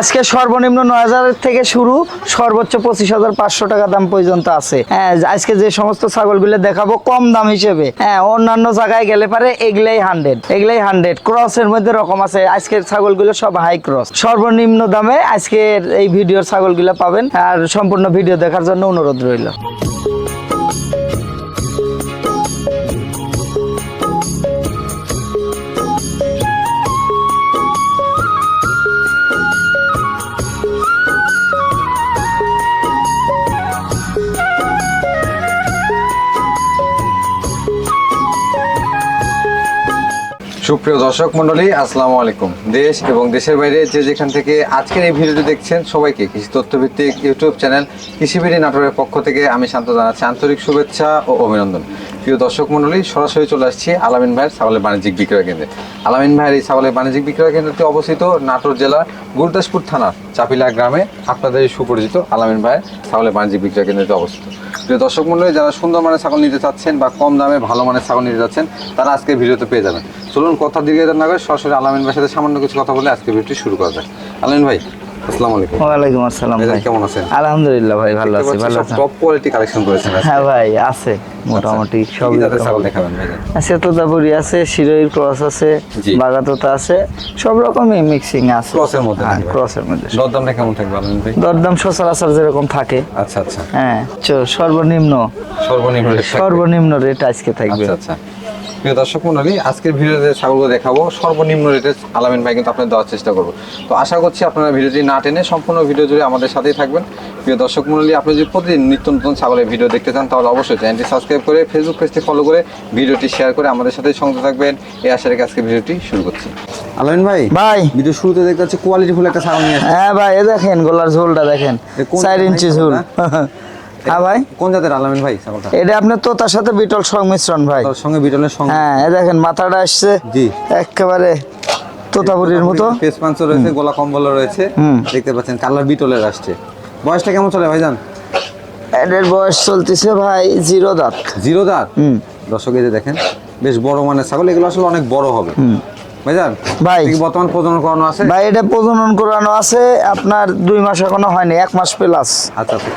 আজকে সর্বনিম্ন নয় হাজারের থেকে শুরু সর্বোচ্চ পঁচিশ হাজার পাঁচশো টাকা দাম পর্যন্ত আছে। হ্যাঁ আজকে যে সমস্ত ছাগলগুলো দেখাবো কম দাম হিসেবে। হ্যাঁ অন্যান্য জায়গায় গেলে পারে এগুলাই হান্ড্রেড এগুলাই হান্ড্রেড ক্রসের মধ্যে রকম আছে, আজকের ছাগলগুলো সব হাই ক্রস সর্বনিম্ন দামে আজকের এই ভিডিওর ছাগলগুলো পাবেন। আর সম্পূর্ণ ভিডিও দেখার জন্য অনুরোধ রইল। সুপ্রিয় দর্শক মন্ডলী আসসালামু আলাইকুম। দেশ এবং দেশের বাইরে যে যেখান থেকে আজকের এই ভিডিওটি দেখছেন সবাইকে কৃষি তথ্যভিত্তিক ইউটিউব চ্যানেল কৃষিবিড়ি নাটোরের পক্ষ থেকে আমি শান্ত জানাচ্ছি আন্তরিক শুভেচ্ছা ও অভিনন্দন। প্রিয় দর্শক মন্ডলী সরাসরি চলে আসছি আলামিন ভাইয়ের ছাগলের বাণিজ্যিক বিক্রয় কেন্দ্রে। আলামিন ভাইয়ের এই ছাগলের বাণিজ্যিক বিক্রয় কেন্দ্রটি অবস্থিত নাটোর জেলার গুরদাসপুর থানার চাপিলা গ্রামে, আপনাদের সুপরিচিত আলামিন ভাইয়ের ছাগলের বাণিজ্যিক বিক্রয় কেন্দ্রটি অবস্থিত। প্রিয় দর্শক মন্ডলী যারা সুন্দর মানের ছাগল নিতে চাচ্ছেন বা কম দামে ভালো মানের ছাগল নিতে চাচ্ছেন, তারা আজকে ভিডিওতে পেয়ে যাবেন। চলুন কথা দীর্ঘ না করে সরাসরি আলামিন ভাইয়ের সাথে সামান্য কিছু কথা বলে আজকে ভিডিওটি শুরু করা যায় আলামিন ভাই আসসালামু আলাইকুম। ওয়ালাইকুম আসসালাম ভাই। কেমন আছেন? আলহামদুলিল্লাহ ভাই ভালো আছি ভালো আছি টপ কোয়ালিটি কালেকশন করেছেন। হ্যাঁ ভাই আছে মোটামুটি কি সবই জাতের রকম। ছাগল দেখাবেন ভাইজান সেতোদাপুরি আছে শিরোইর ক্রস আছে বাগাতোতা আছে সব রকমই মিক্সিং আছে। ক্রসের মধ্যে হ্যাঁ ক্রসের মধ্যে। দরদামটা কেমন থাকবে ভাই? দরদাম সচরাচর যেরকম থাকে। আচ্ছা আচ্ছা। হ্যাঁ সর্বনিম্ন। সর্বনিম্ন। সর্বনিম্ন রেট আজকে থাকবে। আচ্ছা আচ্ছা। প্রিয় দর্শক মন্ডলী আজকের ভিডিওতে ছাগলগুলো দেখাবো। সর্বনিম্ন রেটে আলামিন ভাই কিন্তু আপনাদের দেওয়ার চেষ্টা করব। তো আশা করছি আপনারা ভিডিওটি না টেনে সম্পূর্ণ ভিডিও জুড়ে আমাদের সাথেই থাকবেন। প্রিয় দর্শক মন্ডলী আপনি যদি প্রতিদিন নিত্য নতুন ছাগলের ভিডিও দেখতে চান তাহলে অবশ্যই চ্যানেলটি সাবস্ক্রাইব করে ফেসবুক পেজটি ফলো করে ভিডিওটি শেয়ার করে আমাদের সাথে সংযুক্ত থাকবেন। এই আশা রেখে আজকে ভিডিওটি শুরু করছি। আলামিন ভাই ভাই। ভিডিও শুরুতে দেখতে পাচ্ছি কোয়ালিটি ফুল একটা ছাগল নিয়ে হ্যাঁ ভাই এ দেখেন গোলার ঝোলটা দেখেন। কোন চার ইঞ্চি ঝোল। হ্যাঁ ভাই। কোন জাতের আলামিন ভাই ছাগলটা? এটা আপনার তোতার সাথে বিটল সংমিশ্রণ ভাই। সঙ্গে বিটলের সঙ্গে। হ্যাঁ এ দেখেন মাথাটা আসছে জি। একেবারে তোতাপুরির মতো। ফেস পাঞ্চ রয়েছে গোলা কম্বল রয়েছে। দেখতে পাচ্ছেন কালার বিটলের আসছে। বয়সটা কেমন চলে ভাইজান? এদের বয়স চলতেছে ভাই জিরো দাঁত। জিরো দাঁত? হুম। দর্শক এই দেখেন বেশ বড় মানের ছাগল এগুলো আসলে অনেক বড় হবে। ভাইজান ভাই। বর্তমান প্রজনন করানো আছে? ভাই এটা প্রজনন করানো আছে আপনার দুই মাস এখনও হয়নি এক মাস প্লাস আচ্ছা আচ্ছা।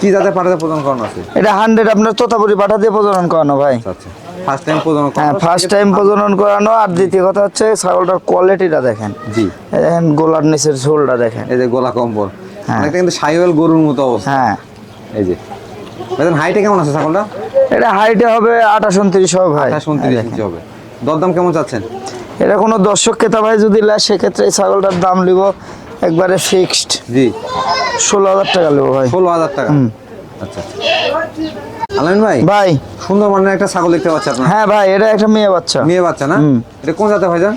কি জাতের পাঠাতে প্রজনন করানো আছে? এটা হান্ড্রেড আপনার তোতাপুরি পাঠা দিয়ে প্রজনন করানো ভাই। আচ্ছা ফার্স্ট টাইম প্রজনন হ্যাঁ ফার্স্ট টাইম প্রজনন করানো আর দ্বিতীয় কথা হচ্ছে ছাগলটার কোয়ালিটিটা দেখেন। জি। দেখেন গোলার নিচের ঝোলটা দেখেন। এই যে গোলা কম্বল। হ্যাঁ। অনেকটা কিন্তু সাইওয়াল গরুর মতো অবস্থা। হ্যাঁ। এই যে। ভাইজান হাইটে কেমন আছে ছাগলটা? এটা হাইটে হবে আঠাশ উনত্রিশ হবে ভাই। আঠাশ উনত্রিশ দেখেন। ইঞ্চি হবে। দরদাম কেমন চাচ্ছেন? এটা কোনো দর্শক ক্রেতা ভাই যদি নেয় সেক্ষেত্রে এই ছাগলটার দাম নিব একবারে ফিক্সড জি। ষোলো হাজার টাকা নেব ভাই। ষোলো হাজার টাকা? আচ্ছা আচ্ছা। আলামিন ভাই ভাই। সুন্দর মানের একটা ছাগল দেখতে পাচ্ছি আপনার। হ্যাঁ ভাই এটা একটা মেয়ে বাচ্চা। মেয়ে বাচ্চা না? এটা কোন জাতের ভাইজান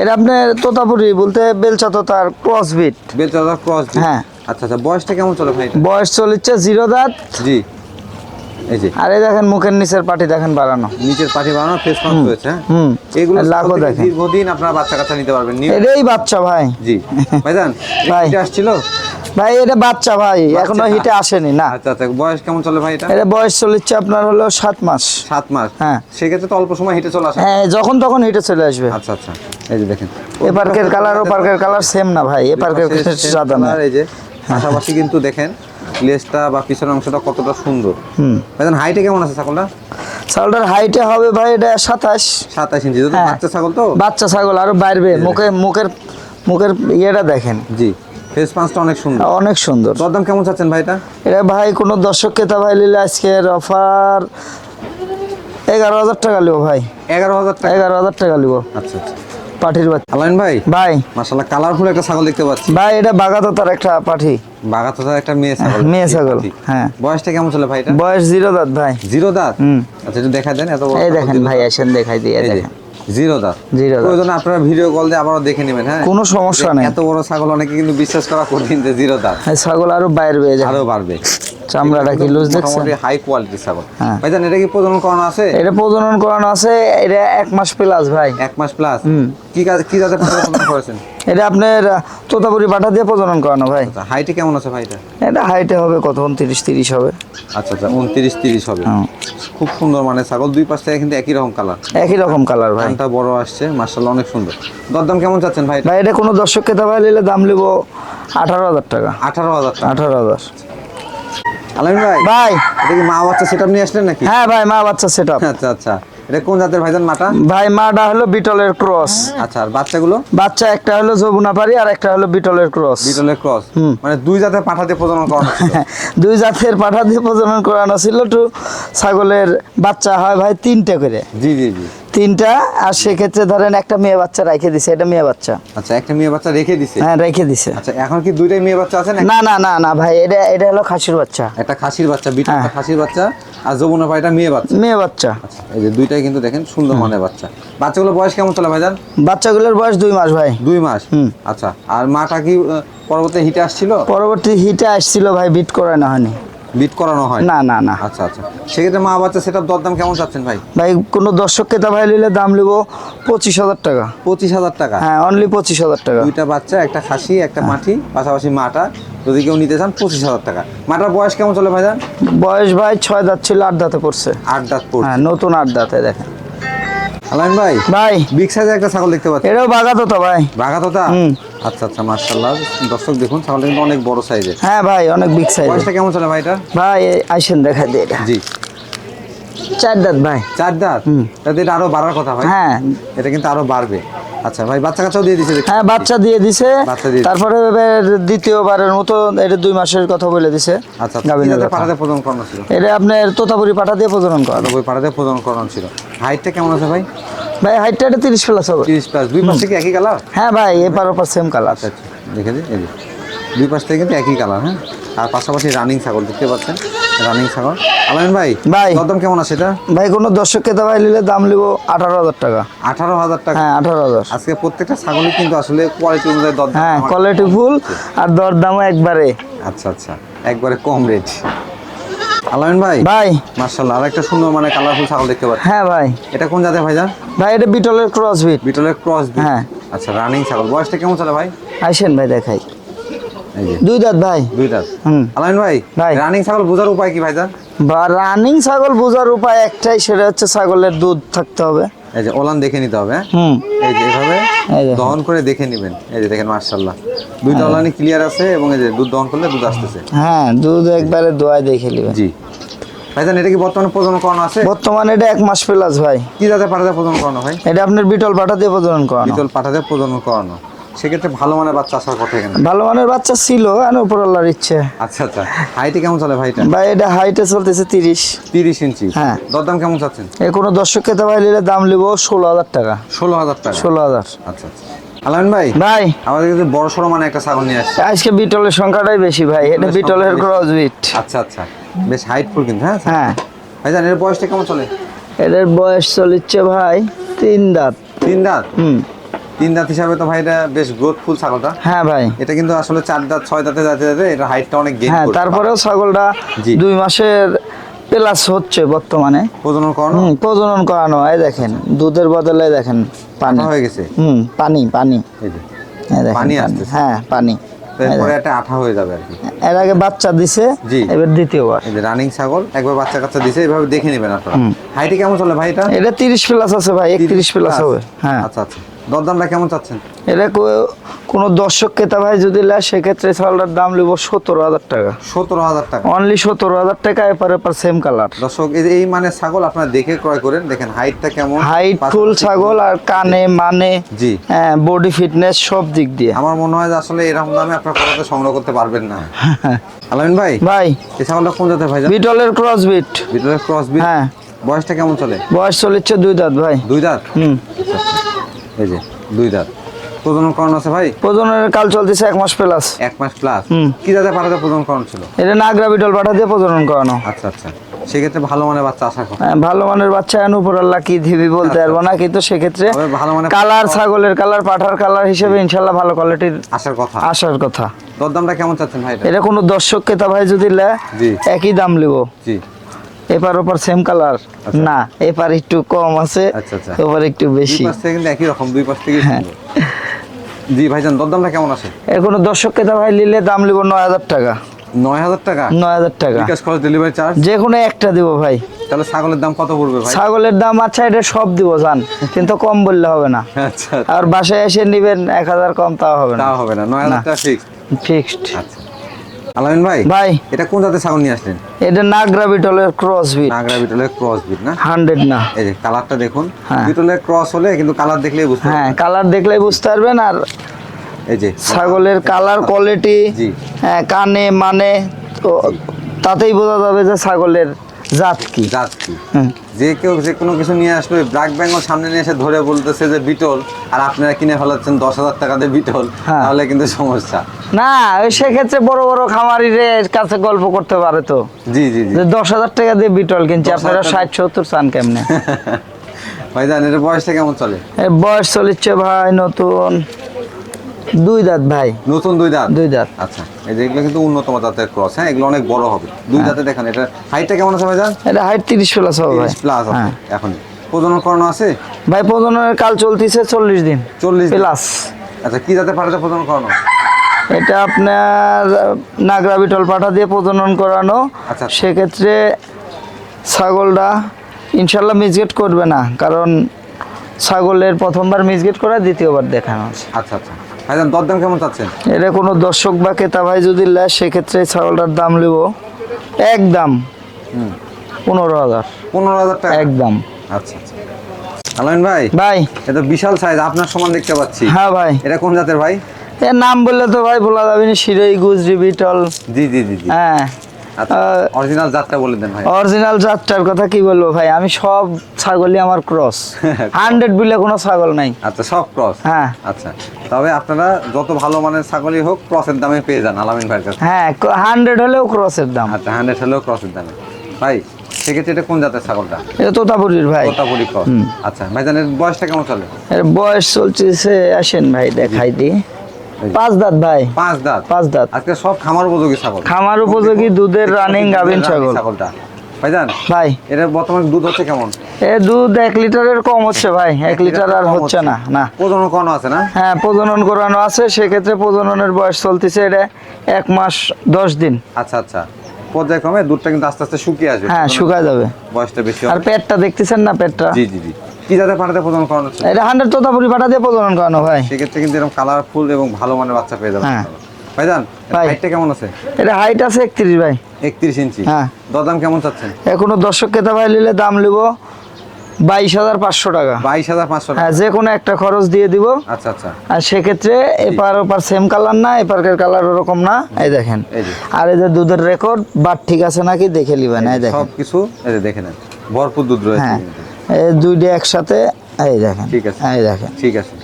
এটা আপনার তোতাপুরি বলতে বেলচা তোতার ক্রস বিট বেলচাদা ক্রস হ্যাঁ। আচ্ছা আচ্ছা বয়সটা কেমন চলে ভাই এটা? বয়স চলেছে জিরো দাঁত। জি। এই যে। আর দেখেন মুখের নিচের পাটি দেখেন বাড়ানো। নিচের পাটি বানানো ফেস পাম্প রয়েছে হ্যাঁ? হুম। এগুলো লাখও দেখেন। দীর্ঘদিন আপনারা বাচ্চা কাচ্চা নিতে পারবেন। এটাই বাচ্চা ভাই। জি। ভাইজান ভাই। আসছিল? ভাই এটা বাচ্চা ভাই এখনও হিটে আসেনি না। আচ্ছা আচ্ছা বয়স কেমন চলে ভাই এটা? এটা বয়স চলেছে আপনার হলো সাত মাস। সাত মাস? হ্যাঁ। সেক্ষেত্রে তো অল্প সময় হেঁটে চলে আসে। হ্যাঁ যখন তখন হিটে চলে আসবে। আচ্ছা আচ্ছা এই যে দেখেন। এ পার্কের কালার ও পার্কের কালার সেম না ভাই এ পার্কের সাদা না। এই যে পাশাপাশি কিন্তু দেখেন লেজটা বা পিছনের অংশটা কতটা সুন্দর। হুম। হাইটে কেমন আছে ছাগলটা? ছাগলটার হাইটে হবে ভাই এটা সাতাশ। সাতাশ ইঞ্চি হ্যাঁ। বাচ্চা ছাগল তো? বাচ্চা ছাগল আরও বাইরবে মুখে মুখের মুখের ইয়েটা দেখেন। জি। ফেস পাঁচটা অনেক সুন্দর। অনেক সুন্দর। দরদাম কেমন চাচ্ছেন ভাইটা? এটা ভাই কোনো দর্শক ক্রেতা ভাই নিলে আজকের অফার এগারো হাজার টাকা লিব ভাই। এগারো হাজার টাকা? এগারো হাজার টাকা লিব আচ্ছা আচ্ছা। পাঠির বাচ্চা। আলাইন ভাই? ভাই। মাশাল্লাহ কালারফুল একটা ছাগল দেখতে পাচ্ছি। ভাই এটা বাগাততার একটা পাঠি। বাগাতোতার একটা মেয়ে ছাগল। মেয়ে ছাগল, হ্যাঁ। বয়সটা কেমন চলে ভাইটা? বয়স জিরো দাঁত ভাই। জিরো দাঁত? হুম। আচ্ছা একটু দেখা দেন এত বড় এই দেখেন ভাই। আসেন দেখাই দিয়ে দেখেন। জিরো দাঁত? জিরো দাঁত। প্রয়োজনে আপনারা ভিডিও কল দিয়ে আবারও দেখে নেবেন হ্যাঁ? কোনো সমস্যা নেই। এত বড় ছাগল অনেকে কিন্তু বিশ্বাস করা কঠিন যে জিরো দাঁত। ছাগল আরও হয়ে যায় আরও বাড়বে। চামড়াটা কি লুজ দেখছেন? হাই কোয়ালিটি ছাগল। হ্যাঁ। ভাইজান এটা কি প্রজনন করানো আছে? এটা প্রজনন করানো আছে এটা এক মাস প্লাস ভাই। এক মাস প্লাস। কি কাজ কি জাতের প্রজনন করেছেন? এটা আপনার তোতাপুরি পাঠা দিয়ে প্রজনন করানো ভাই। আচ্ছা হাইটে কেমন আছে ভাইটা? এটা হাইটে হবে কত? উনত্রিশ তিরিশ হবে। আচ্ছা আচ্ছা উনত্রিশ তিরিশ হবে। খুব সুন্দর মানে ছাগল দুই পাশ থেকে কিন্তু একই রকম কালার একই রকম কালার ভাই। কানটা বড় আসছে মার্শাল্লাহ অনেক সুন্দর। দরদাম কেমন চাচ্ছেন ভাই ভাই এটা কোনো দর্শক ক্রেতা ভাই নিলে দাম নেব আঠারো হাজার টাকা। আঠারো হাজার টাকা। আঠারো হাজার। আলামিন ভাই ভাই। এটা কি মা বাচ্চা সেট নিয়ে আসলেন নাকি? হ্যাঁ ভাই মা বাচ্চা সেট আচ্ছা আচ্ছা। এটা কোন জাতের ভাইজান মাটা? ভাই মাটা হলো বিটলের ক্রস। আচ্ছা আর বাচ্চাগুলো? বাচ্চা একটা হলো যমুনাপাড়ি আর একটা হলো বিটলের ক্রস। বিটলের ক্রস। হুম। মানে দুই জাতের পাঠা দিয়ে প্রজনন করানো দুই জাতের পাঠা দিয়ে প্রজনন করানো ছিল তো ছাগলের বাচ্চা হয় ভাই তিনটে করে। জি জি জি। তিনটা আর সেক্ষেত্রে ধরেন একটা মেয়ে বাচ্চা রেখে দিছে এটা মেয়ে বাচ্চা। আচ্ছা একটা মেয়ে বাচ্চা রেখে দিছে? হ্যাঁ রেখে দিছে। আচ্ছা এখন কি দুইটাই মেয়ে বাচ্চা আছে না না না না ভাই এটা এটা হলো খাসির বাচ্চা। একটা খাসির বাচ্চা বিটল হ্যাঁ। খাসির বাচ্চা আর যমুনা ভাইটা মেয়ে বাচ্চা। মেয়ে বাচ্চা। আচ্ছা এই যে দুইটাই কিন্তু দেখেন সুন্দর মানের বাচ্চা। বাচ্চাগুলোর বয়স কেমন চলে ভাইজান? বাচ্চাগুলোর বয়স দুই মাস ভাই। দুই মাস? হুম। আচ্ছা আর মাটা কি পরবর্তী হিটে আসছিল? পরবর্তী হিটে আসছিল ভাই বিট করানো হয়নি। বিট করানো হয়? না না না। আচ্ছা আচ্ছা। সেক্ষেত্রে মা বাচ্চা সেটা দরদাম কেমন চাচ্ছেন ভাই? ভাই কোনো দর্শক ক্রেতা ভাই নিলে দাম নেব পঁচিশ হাজার টাকা। পঁচিশ হাজার টাকা? হ্যাঁ অনলি পঁচিশ হাজার টাকা। দুইটা বাচ্চা একটা খাসি একটা মাঠি মাটি পাশাপাশি মাটা। যদি কেউ নিতে চান পঁচিশ হাজার টাকা। মাটার বয়স কেমন চলে ভাইজান? বয়স ভাই ছয় দাঁত ছিল আট দাঁতে পড়ছে। আট দাঁত পড়ছে। হ্যাঁ নতুন আট দাঁতে দেখেন। আলাইন ভাই ভাই। বিগ সাইজের একটা ছাগল দেখতে পাচ্ছি। এটাও বাগাতো তো ভাই। বাঘা তা হুম। আচ্ছা আচ্ছা মার্শাল্লাহ দর্শক দেখুন ছাগলটা কিন্তু অনেক বড় সাইজের হ্যাঁ ভাই অনেক বিগ সাইজ বয়সটা কেমন চলে ভাই এটা ভাই আইসেন দেখা দিই এটা। জি। চার দাঁত ভাই। চার দাঁত। তাতে এটা আরও বাড়ার কথা ভাই। হ্যাঁ। এটা কিন্তু আরও বাড়বে। আচ্ছা ভাই বাচ্চা কাচ্চাও দিয়ে দিছে। হ্যাঁ বাচ্চা দিয়ে দিছে। দিয়ে তারপরে এবার দ্বিতীয়বারের মতো এটা দুই মাসের কথা বলে দিছে আচ্ছা আচ্ছা। পাঠাতে প্রজন করানো ছিল? এটা আপনার তোতাপুরি পাঠা দিয়ে প্রজনন করা ওই পাঠাতে প্রজন করানো ছিল। হাইটটা কেমন আছে ভাই? ভাই হাইটটা এটা তিরিশ প্লাস হবে। তিরিশ প্লাস দুই পাশ থেকে একই কালার হ্যাঁ ভাই এপার ওপার সেম কালার আচ্ছা দেখে দিন দুই পাশ থেকে কিন্তু একই কালার হ্যাঁ? আর পাশাপাশি রানিং ছাগল দেখতে পাচ্ছেন? রানিং ছাগল। আলামিন ভাই ভাই। কদম কেমন আছে এটা? ভাই কোনো দর্শক ক্রেতা ভাই নিলে দাম নিব আঠারো হাজার টাকা। আঠারো হাজার টাকা? হ্যাঁ আঠারো হাজার। আজকে প্রত্যেকটা ছাগলই কিন্তু আসলে কোয়ালিটি অনুযায়ী দর হ্যাঁ কোয়ালিটি ফুল আর দর দামও একবারে। আচ্ছা আচ্ছা একবারে কম রেট আলামিন ভাই ভাই। মার্শাল্লাহ আর একটা সুন্দর মানে কালারফুল ছাগল দেখতে পাচ্ছি। হ্যাঁ ভাই। এটা কোন জাতের ভাইজান ভাই এটা বিটলের ক্রস বিট বিটলের ক্রস হ্যাঁ। আচ্ছা রানিং ছাগল। বয়সটা কেমন চলে ভাই? আইসেন ভাই দেখাই। দুই দাঁত ভাই। দুই দাঁত। হুম। আলামিন ভাই ভাই। রানিং ছাগল বোঝার উপায় কি ভাইজান? বা রানিং ছাগল বোঝার উপায় একটাই সেটা হচ্ছে ছাগলের দুধ থাকতে হবে। এই যে ওলান দেখে নিতে হবে হ্যাঁ? হুম। এই যে এভাবে দহন করে দেখে নেবেন। এই যে দেখেন মার্শাল্লাহ দুইটা ওলানি ক্লিয়ার আছে এবং এই যে দুধ দহন করলে দুধ আসতেছে। হ্যাঁ দুধ একবারে দোয়ায় দেখে নেবে জি। ভাইজান এটা কি বর্তমানে প্রজনন করানো আছে? বর্তমানে এটা এক মাস প্লাস ভাই। কি জাতের পাঠাতে প্রজনন করানো ভাই এটা আপনার বিটল পাঠা দিয়ে প্রজনন করানো। বিটল পাঠাতে প্রজনন করানো। সেক্ষেত্রে ভালো মানের বাচ্চা আসার কথা এখানে। ভালো মানের বাচ্চা ছিল আর উপর আল্লাহর ইচ্ছে। আচ্ছা আচ্ছা। হাইটে কেমন চলে ভাইটা? ভাই এটা হাইটে চলতেছে তিরিশ। তিরিশ ইঞ্চি। হ্যাঁ। দরদাম কেমন চাচ্ছেন? এ কোনো দর্শক খেতে ভাই নিলে দাম নিব ষোলো হাজার টাকা। ষোলো হাজার টাকা? ষোলো হাজার। আচ্ছা আচ্ছা। আলামিন ভাই ভাই। আমাদের কিন্তু বড় সড়ো মানে একটা ছাগল নিয়ে আসছে। আজকে বিটলের সংখ্যাটাই বেশি ভাই এটা বিটলের ক্রস বিট। আচ্ছা আচ্ছা। বেশ হাইটফুল কিন্তু হ্যাঁ হ্যাঁ। ভাইজান এর বয়সটা কেমন চলে? এদের বয়স চলিচ্ছে ভাই তিন দাঁত। তিন দাঁত? হুম। তিন দাঁত হিসাবে তো ভাই এটা বেশ গ্রোথফুল ছাগলটা। হ্যাঁ ভাই। এটা কিন্তু আসলে চার দাঁত ছয় দাঁতে যাতে যাতে এটা হাইটটা অনেক গেইন হ্যাঁ তারপরেও ছাগলটা দুই মাসের প্লাস হচ্ছে বর্তমানে। প্রজনন করানো? হুম প্রজনন করানো এই দেখেন দুধের বদলে দেখেন পানি। হয়ে গেছে? হুম পানি পানি। এই দেখেন পানি। আসতেছে। হ্যাঁ পানি। এরপরে একটা আঠা হয়ে যাবে আর কি। এর আগে বাচ্চা দিছে জি। এবার দ্বিতীয়বার। রানিং ছাগল একবার বাচ্চা কাচ্চা দিছে এইভাবে দেখে নেবেন আপনারা। হাইটে কেমন চলে ভাই এটা? প্লাস আছে ভাই একত্রিশ প্লাস হবে হ্যাঁ। আচ্ছা আচ্ছা। দরদামটা কেমন চাচ্ছেন? এটা কোনো দর্শক ক্রেতা ভাই যদি নেয় সেক্ষেত্রে চাউলটার দাম নিব সতেরো হাজার টাকা। সতেরো হাজার টাকা। অনলি সতেরো হাজার টাকা এপার এপার সেম কালার দর্শক এই মানে ছাগল আপনারা দেখে ক্রয় করেন দেখেন হাইটটা কেমন? হাইট ফুল ছাগল আর কানে মানে জি। হ্যাঁ বডি ফিটনেস সব দিক দিয়ে। আমার মনে হয় যে আসলে এরকম দামে আপনার কোথাতে সংগ্রহ করতে পারবেন না। আলামিন ভাই ভাই। এই ছাগলটা কোন জাতের ভাই বিটলের ক্রস বিট ভিতরে ক্রস বিট হ্যাঁ। বয়সটা কেমন চলে? বয়স চলিচ্ছে দুই দাঁত ভাই। দুই দাঁত? হুম। এই যে দুই দাঁত। প্রজনন করানো আছে ভাই? প্রজননের কাল চলতেছে এক মাস প্লাস এক মাস প্লাস হুম। কি জাতের পাঠাতে প্রজনন করানো ছিল? এটা নাগরা বিটল পাঠা দিয়ে প্রজনন করানো। আচ্ছা আচ্ছা। সেক্ষেত্রে ভালো মানের বাচ্চা কথা হ্যাঁ, ভালো মানের বাচ্চা উপর আল্লাহ কি দিবি বলতে পারব না কিন্তু সেক্ষেত্রে ভালো মানের কালার ছাগলের কালার পাঠার কালার হিসেবে ইনশাল্লাহ ভালো কোয়ালিটির আসার কথা। আসার কথা। দরদামটা কেমন চাচ্ছেন ভাই এটা? কোনো দর্শক ক্রেতা ভাই যদি জি। একই দাম লিব। জি। এপার ওপার সেম কালার না এপার একটু কম আছে আচ্ছা, আচ্ছা। ওপার একটু বেশি। একই রকম দুই পাশ থেকে হ্যাঁ। জি ভাইজান দরদামটা কেমন আছে? এর কোনো দর্শক ক্রেতা ভাই নিলে দাম লিব নয় হাজার টাকা। নয় হাজার টাকা? নয় হাজার টাকা। বিকাশ খরচ ডেলিভারি চার্জ যে কোনো একটা দিব ভাই। তাহলে ছাগলের দাম কত পড়বে ভাই? ছাগলের দাম আচ্ছা এটা সব দিব জান। কিন্তু কম বললে হবে না। আচ্ছা আর বাসায় এসে নিবেন এক হাজার কম তাও হবে না। তাও হবে না। নয় হাজার টাকা ফিক্স ফিক্সড আচ্ছা। আলামিন ভাই? ভাই। এটা কোন জাতের ছাগল নিয়ে আসলেন? এটা নাগরা বিটলের ক্রস বিট নাগরা বিটলের ক্রস বিট না? হান্ড্রেড না। এই যে কালারটা দেখুন। হ্যাঁ। বিটলের ক্রস হলে কিন্তু কালার দেখলেই বুঝতে হ্যাঁ কালার দেখলেই বুঝতে পারবেন আর এই যে ছাগলের কালার কোয়ালিটি জি। হ্যাঁ কানে মানে তো তাতেই বোঝা যাবে যে ছাগলের জাত কি। জাত কি। হুম। যে কেউ যে কোনো কিছু নিয়ে আসবে ব্ল্যাক বেঙ্গল সামনে নিয়ে এসে ধরে বলতেছে যে বিটল আর আপনারা কিনে ফেলাচ্ছেন দশ হাজার টাকাতে বিটল হ্যাঁ। তাহলে কিন্তু সমস্যা। না সেক্ষেত্রে বড় বড় খামারিদের কাছে গল্প করতে পারে তো। জি জি জি। দশ হাজার টাকা দিয়ে বিটল কিনছে 10,000 আপনারা ষাট সত্তর চান কেমনে? ভাইজান এর বয়সটা কেমন চলে? বয়স চলিচ্ছে ভাই নতুন দুই দাঁত ভাই। নতুন দুই দাঁত? দুই দাঁত। আচ্ছা এই যে এগুলো কিন্তু উন্নতম জাতের ক্রস হ্যাঁ? এগুলো অনেক বড় হবে। দুই হ্যাঁ। দাঁতে দেখেন এটা হাইটটা কেমন আছে ভাইজান? এটা হাইট তিরিশ প্লাস হবে ভাই। প্লাস আছে হ্যাঁ। এখন প্রজনন করানো আছে? ভাই প্রজননের কাল চলতিছে চল্লিশ দিন। চল্লিশ দিন। প্লাস আচ্ছা কি জাতের পাঠাতে প্রজনন করানো? এটা আপনার নাগরা বিটল পাঠা দিয়ে প্রজনন করানো। আচ্ছা। সেক্ষেত্রে ছাগলটা ইনশাল্লাহ মিসগেট করবে না কারণ ছাগলের প্রথমবার মিসগেট করা দ্বিতীয়বার দেখানো আছে। আচ্ছা আচ্ছা। ভাইজান দরদাম কেমন চাচ্ছেন? এটা কোনো দর্শক বা ক্রেতা ভাই যদি নেয় সেক্ষেত্রে ছাগলটার দাম নেব একদম পনেরো হাজার। পনেরো হাজার টাকা। একদম। আচ্ছা আচ্ছা। আলামিন ভাই ভাই। এটা বিশাল সাইজ আপনার সমান দেখতে পাচ্ছি। হ্যাঁ ভাই। এটা কোন জাতের ভাই? এর নাম বললে তো ভাই বলা যাবে না শিরোই গুজরি বিটল। জি জি। হ্যাঁ। অরিজিনাল জাতটা বলে দেন ভাই। অরিজিনাল জাতটার কথা কি বলব ভাই? আমি সব ছাগলই আমার ক্রস হান্ড্রেড বিলে কোনো ছাগল নাই। আচ্ছা সব ক্রস হ্যাঁ। আচ্ছা তবে আপনারা যত ভালো মানের ছাগলই হোক ক্রসের দামে পেয়ে যান আলামিন ভাইয়ের কাছে। হ্যাঁ হান্ড্রেড হলেও ক্রসের দাম। আচ্ছা হান্ড্রেড হলেও ক্রসের দামে। ভাই সেক্ষেত্রে এটা কোন জাতের ছাগলটা? এটা তোতাপুরির ভাই। তোতাপুরি ক্রস আচ্ছা ভাইজান বয়সটা কেমন চলে? এর বয়স চলছে আসেন ভাই দেখাই দি পাঁচ দাঁত ভাই। পাঁচ দাঁত। পাঁচ দাঁত। আজকে সব খামার উপযোগী ছাগল। খামার উপযোগী দুধের রানিং গাভিন ছাগল। ছাগলটা। ভাইজান ভাই। এটার বর্তমান দুধ হচ্ছে কেমন? এ দুধ এক লিটারের কম হচ্ছে ভাই। এক লিটার আর হচ্ছে না না। প্রজনন করানো আছে না? হ্যাঁ প্রজনন করানো আছে। সেক্ষেত্রে প্রজননের বয়স চলতেছে এটা এক মাস দশ দিন। আচ্ছা আচ্ছা। পর্যায়ক্রমে দুধটা কিন্তু আস্তে আস্তে শুকিয়ে আসবে। হ্যাঁ শুকায় যাবে। বয়সটা বেশি আর পেটটা দেখতেছেন না পেটটা? জি জি জি। কি জাতের পাঠাতে প্রজনন করানো এটা হান্ড্রেড তোতাপুরি পাঠা দিয়ে প্রজনন করানো ভাই। সেক্ষেত্রে কিন্তু এরকম কালারফুল এবং ভালো মানের বাচ্চা পেয়ে যাবেন হ্যাঁ। ভাইজান হাইটটা কেমন আছে? এটা হাইট আছে একত্রিশ ভাই। একত্রিশ ইঞ্চি। হ্যাঁ। দরদাম কেমন চাচ্ছেন? এখনও দর্শক ক্রেতা ভাই নিলে দাম বাইশ হাজার পাঁচশো টাকা। বাইশ হাজার পাঁচশো হ্যাঁ যে কোনো একটা খরচ দিয়ে দিব। আচ্ছা আচ্ছা। আর সেক্ষেত্রে এপার ওপার সেম কালার না এপারকের কালার ওরকম না। এই দেখেন। আর এই যে দুধের রেকর্ড বাট ঠিক আছে নাকি দেখে নিবেন এই দেখেন। সব কিছু এই দেখে নেন। ভরপুর দুধ রয়েছে হ্যাঁ। দুইটা একসাথে এই দেখেন ঠিক আছে। এই দেখেন। ঠিক আছে।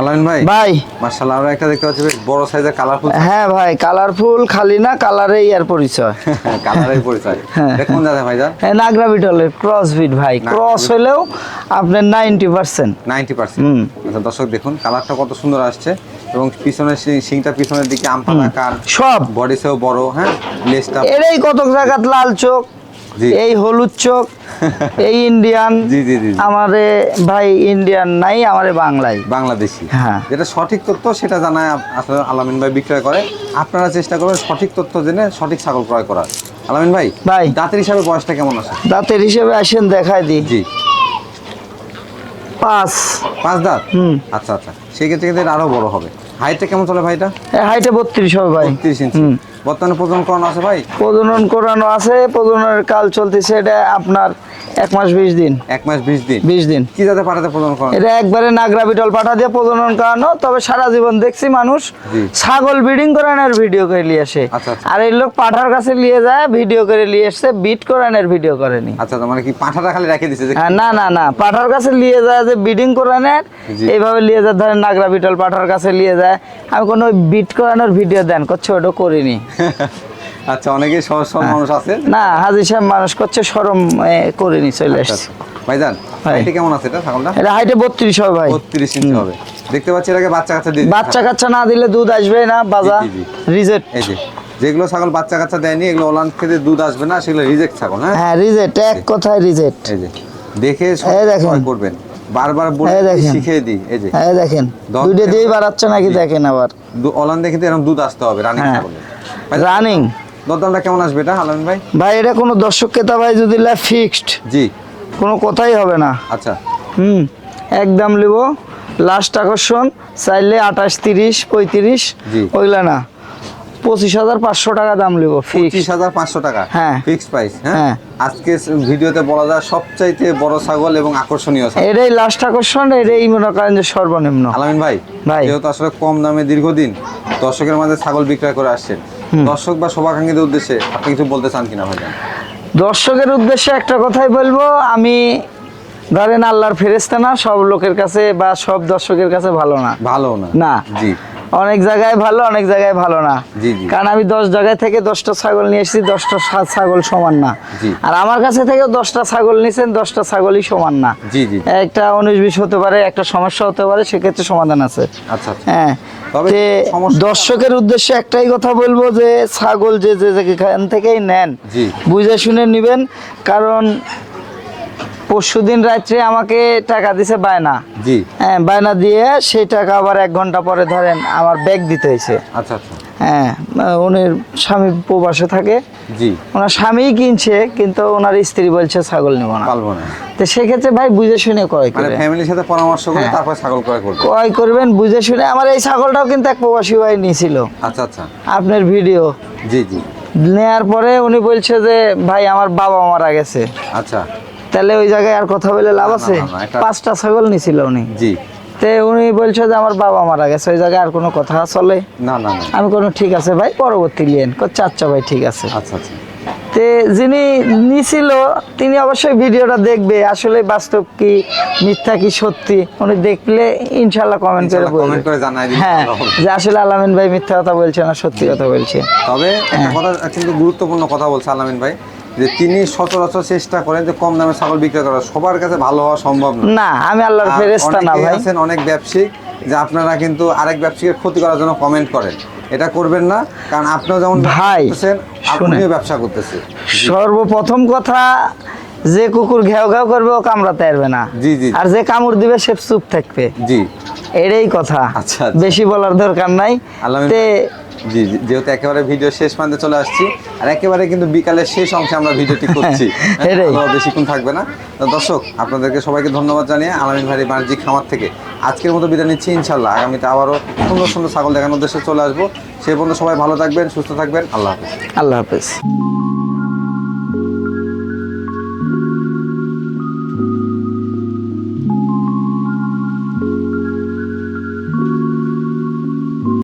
আলামিন ভাই ভাই। মার্শাল্লাহ আমরা একটা দেখতে পাচ্ছি বড় সাইজের কালারফুল হ্যাঁ ভাই কালারফুল খালি না কালারেই আর পরিচয়। পরিচয়। হ্যাঁ। দেখুন দাদা? হ্যাঁ নাগরা বিটলের ক্রস বিট ভাই। ক্রস হলেও আপনার নাইনটি পার্সেন্ট নাইনটি পার্সেন্ট হুম। আচ্ছা দর্শক দেখুন কালারটা কত সুন্দর আসছে। এবং পিছনের শিংটা পিছনের দিকে সব। বডি সেও বড় হ্যাঁ? লেজটা এরই কত জায়গাত লাল চোখ এই হলুদ চোখ। এই ইন্ডিয়ান জি জি জি। আমারে ভাই ইন্ডিয়ান নাই আমারে বাংলাই বাংলাদেশি। হ্যাঁ। যেটা সঠিক তথ্য সেটা জানায় আসলে আলামিন ভাই বিক্রয় করে। আপনারা চেষ্টা করবেন সঠিক তথ্য জেনে সঠিক ছাগল ক্রয় করার। আলামিন ভাই ভাই। দাঁতের হিসাবে বয়সটা কেমন আছে? দাঁতের হিসেবে আসেন দেখাই দি জি। পাঁচ। পাঁচ দাঁত? হুম। আচ্ছা আচ্ছা। সেক্ষেত্রে আরও বড় হবে। হাইটটা কেমন চলে ভাইটা? হাইটে বত্রিশ হবে ভাই। তিরিশ ইঞ্চি হুম। বর্তমানে প্রজনন করানো আছে ভাই? প্রজনন করানো আছে প্রজননের কাল চলতেছে এটা আপনার এক মাস বিশ দিন। এক মাস বিশ দিন? বিশ দিন। কি যাতে পাঠাতে প্রজনন করানো? এটা একবারে নাগরা বিটল পাঠা দিয়ে প্রজনন করানো তবে সারা জীবন দেখছি মানুষ ছাগল ব্রিডিং করানোর ভিডিও করে নিয়ে আসে। আচ্ছা, আচ্ছা। আর এই লোক পাঠার কাছে নিয়ে যায় ভিডিও করে নিয়ে এসছে বিট করানোর ভিডিও করেনি আচ্ছা মানে কি পাঁঠাটা খালি রেখে দিছে হ্যাঁ, না না না। পাঠার কাছে নিয়ে যায় যে বিডিং করানোর এইভাবে নিয়ে যায় ধরেন নাগরা বিটল পাঠার কাছে নিয়ে যায়। আমি কোনো বিট করানোর ভিডিও দেন করছে ওটা করিনি। আচ্ছা অনেকেই সহজ সরল হ্যাঁ। মানুষ আছে? না হাজির সাহেব মানুষ করছে সরম এ, করিনি চলে আচ্ছা, আসছে। আচ্ছা। ভাইজান ভাই। হাইটে কেমন আছে এটা ছাগলটা? এটা হাইটে বত্রিশ হবে ভাই। বত্রিশ ইঞ্চি হবে। দেখতে পাচ্ছি আগে বাচ্চা কাচ্চা দিয়ে বাচ্চা কাচ্চা না দিলে দুধ আসবে না বাজা রিজেক্ট। এই যে যেগুলো ছাগল বাচ্চা কাচ্চা দেয়নি এগুলো ওলান খেতে দুধ আসবে না সেগুলো রিজেক্ট ছাগল হ্যাঁ? হ্যাঁ রিজেক্ট এক কথায় রিজেক্ট। এই যে দেখে। সব করবেন। বারবার বলে। শিখিয়ে দিই এই যে। হ্যাঁ দেখেন দুইটা দিয়েই বাড়াচ্ছে নাকি দেখেন আবার। ওলান দেখে এরকম দুধ আসতে হবে রানিং হ্যাঁ। ছাগলের। রানিং দরদামটা কেমন আসবে এটা আলামিন ভাই? ভাই এটা কোনো দর্শক ক্রেতা ভাই যদি লা ফিক্সড জি। কোনো কথাই হবে না। আচ্ছা। হুম একদম লিব লাস্ট আকর্ষণ চাইলে আঠাশ তিরিশ পঁয়ত্রিশ। ওইগুলা না। পঁচিশ হাজার পাঁচশো টাকা দাম ফিক্স পঁচিশ হাজার পাঁচশো টাকা হ্যাঁ। ফিক্স প্রাইস হ্যাঁ। হ্যাঁ। আজকে ভিডিওতে বলা যায় সবচাইতে বড় ছাগল এবং আকর্ষণীয় ছাগল। এটাই লাস্ট আকর্ষণ এটাই মনে করেন যে সর্বনিম্ন। আলামিন ভাই ভাই। যেহেতু আসলে কম দামে দীর্ঘদিন দর্শকের মাঝে ছাগল বিক্রয় করে আসছেন দর্শক বা শোভাকাঙ্ক্ষীদের উদ্দেশ্যে আপনি কিছু বলতে চান কিনা ভাই? দর্শকের উদ্দেশ্যে একটা কথাই বলব আমি ধরেন আল্লাহর ফেরেস্তা না সব লোকের কাছে বা সব দর্শকের কাছে ভালো না। ভালো না। না। জি। অনেক জায়গায় ভালো অনেক জায়গায় ভালো না। কারণ আমি দশ জায়গায় থেকে দশটা ছাগল নিয়ে এসেছি দশটা সা- ছাগল সমান না। আর আমার কাছে থেকেও দশটা ছাগল নিয়েছেন দশটা ছাগলই সমান না। একটা উনিশ বিশ হতে পারে একটা সমস্যা হতে পারে সেক্ষেত্রে সমাধান আছে। আচ্ছা আচ্ছা। হ্যাঁ। তবে দর্শকের উদ্দেশ্যে একটাই কথা বলব যে ছাগল যে যে যেখান থেকেই নেন বুঝে শুনে নিবেন। কারণ পরশুদিন রাত্রে আমাকে টাকা দিছে বায়না। জি। হ্যাঁ বায়না দিয়ে সেই টাকা আবার এক ঘণ্টা পরে ধরেন আমার ব্যাগ দিতে হয়েছে। আচ্ছা আচ্ছা। হ্যাঁ উনি স্বামী প্রবাসে থাকে। জি। ওনার স্বামীই কিনছে কিন্তু ওনার স্ত্রী বলছে ছাগল নেব না। পালবো না। তো সেক্ষেত্রে ভাই বুঝে শুনে ক্রয় মানে করে। ফ্যামিলির সাথে পরামর্শ করে হ্যাঁ। তারপর ছাগল ক্রয় করব। ক্রয় করবেন বুঝে শুনে। আমার এই ছাগলটাও কিন্তু এক প্রবাসী ভাই নিয়েছিল আচ্ছা আচ্ছা। আপনার ভিডিও। জি জি। নেয়ার পরে উনি বলছে যে ভাই আমার বাবা মারা গেছে। আচ্ছা। তাহলে ওই জায়গায় আর কথা বলে লাভ আছে? পাঁচটা ছাগল নিছিল উনি। জি। তে উনি বলছে যে আমার বাবা মারা গেছে ওই জায়গায় আর কোনো কথা চলে? না না আমি কোনো ঠিক আছে ভাই পরবর্তী লিয়েন আচ্ছা ভাই ঠিক আছে। আচ্ছা আচ্ছা। তে যিনি নিছিল তিনি অবশ্যই ভিডিওটা দেখবে। আসলে বাস্তব কি মিথ্যা কি সত্যি উনি দেখলে ইনশাল্লাহ কমেন্ট করে ইনশাআল্লাহ comment করে জানাই দিলে হ্যাঁ যে আসলে আলামিন ভাই মিথ্যা কথা বলছে না সত্যি কথা বলছে। তবে একটা কথা কিন্তু গুরুত্বপূর্ণ কথা বলছে আলামিন ভাই। যে তিনি সচরাচর চেষ্টা করেন যে কম দামে ছাগল বিক্রি করা। সবার কাছে ভালো হওয়া সম্ভব না। না আমি আল্লাহর আর ফেরেস্তা না ভাই। আছেন অনেক ব্যবসায়িক যে আপনারা কিন্তু আরেক ব্যবসায়ীর ক্ষতি করার জন্য কমেন্ট করেন। এটা করবেন না কারণ আপনিও যেমন ভাই, করতেছেন। আপনিও ব্যবসা করতেছে সর্বপ্রথম কথা যে কুকুর ঘেউ ঘেউ করবে ও কামড়াতে পারবে না। জি, জি। আর যে কামড় দিবে সে চুপ থাকবে। জি। এটাই কথা। আচ্ছা, আচ্ছা। বেশি বলার দরকার নাই। আল্লাহ তে জি যেহেতু একেবারে ভিডিও শেষ প্রান্তে চলে আসছি আর একেবারে কিন্তু বিকালের শেষ অংশে আমরা ভিডিওটি করছি। বেশিক্ষণ থাকবে না। দর্শক আপনাদেরকে সবাইকে ধন্যবাদ জানিয়ে আলামিন ভাই বাণিজ্যিক খামার থেকে আজকের মতো বিদায় নিচ্ছি ইনশাল্লাহ আগামীতে আবারও সুন্দর সুন্দর ছাগল দেখানোর উদ্দেশ্যে চলে আসব। সে পর্যন্ত সবাই ভালো থাকবেন সুস্থ থাকবেন। আল্লাহ হাফিজ। আল্লাহ হাফেজ।